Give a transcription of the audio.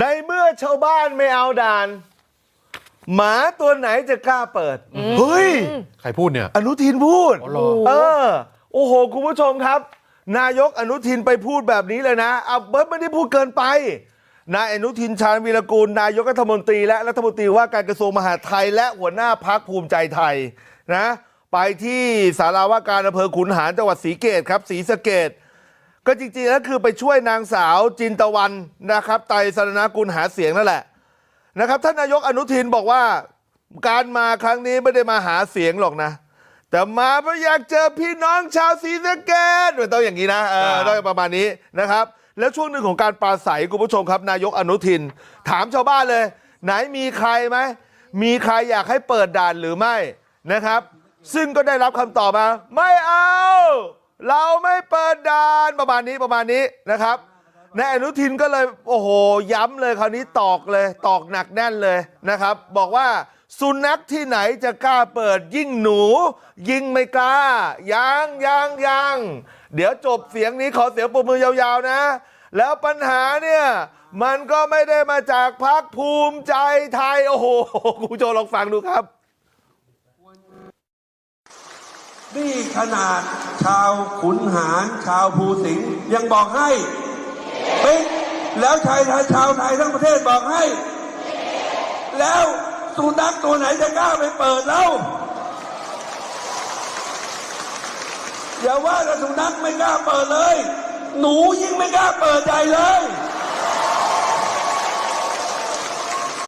ในเมื่อชาวบ้านไม่เอาด่าน หมาตัวไหนจะกล้าเปิด เฮ้ย ใครพูดเนี่ย อนุทินพูด อ๋อเหรอ เออ โอ้โห คุณผู้ชมครับ นายกอนุทินไปพูดแบบนี้เลยนะเอาเบิร์ตไม่ได้พูดเกินไป นายอนุทินชาญวีรกูล นายกรัฐมนตรีและรัฐมนตรีว่าการกระทรวงมหาดไทย และหัวหน้าพักภูมิใจไทยนะ ไปที่สาราว่าการอำเภอขุนหารจังหวัดศรีเกตครับศรีสะเกด ก็จริงๆแล้วคือไปช่วยนางสาวจินตะวันนะครับไตรสรณกุลหาเสียงนั่นแหละนะครับท่านนายกอนุทินบอกว่าการมาครั้งนี้ไม่ได้มาหาเสียงหรอกนะ แต่มาเพราะอยากเจอพี่น้องชาวศรีสะเกดมันต้องอย่างนี้นะเออครับต้องประมาณนี้นะครับ แล้วช่วงหนึ่งของการปราศัยคุณผู้ชมครับ นายกอนุทิน ถามชาวบ้านเลย ไหนมีใครไหมมีใครอยากให้เปิดด่านหรือไม่นะครับ ซึ่งก็ได้รับคำตอบมา ไม่เอา เราไม่เปิดด่านประมาณนี้ประมาณนี้นะครับนายอนุทินก็เลยโอ้โหย้ำเลยคราวนี้ตอกเลยตอกหนักแน่นเลยนะครับ บอกว่าสุนัขที่ไหนจะกล้าเปิดยิ่งหนู ยิ่งไม่กล้ายังยังยังเดี๋ยวจบเสียงนี้ขอเสียงปรบมือยาวๆนะ แล้วปัญหาเนี่ยมันก็ไม่ได้มาจากพักภูมิใจไทย โอ้โหคุณผู้ชมลองฟังดูครับ นี่ขนาดชาวขุนหาร ชาวภูสิงห์ยังบอกให้ปิดแล้วชายไทยชาวไทยทั้งประเทศบอกให้ แล้วสุนัขตัวไหนจะกล้าไปเปิดแล้วอย่าว่าแต่สุนัขไม่กล้าเปิดเลย หนูยิ่งไม่กล้าเปิดใจเลย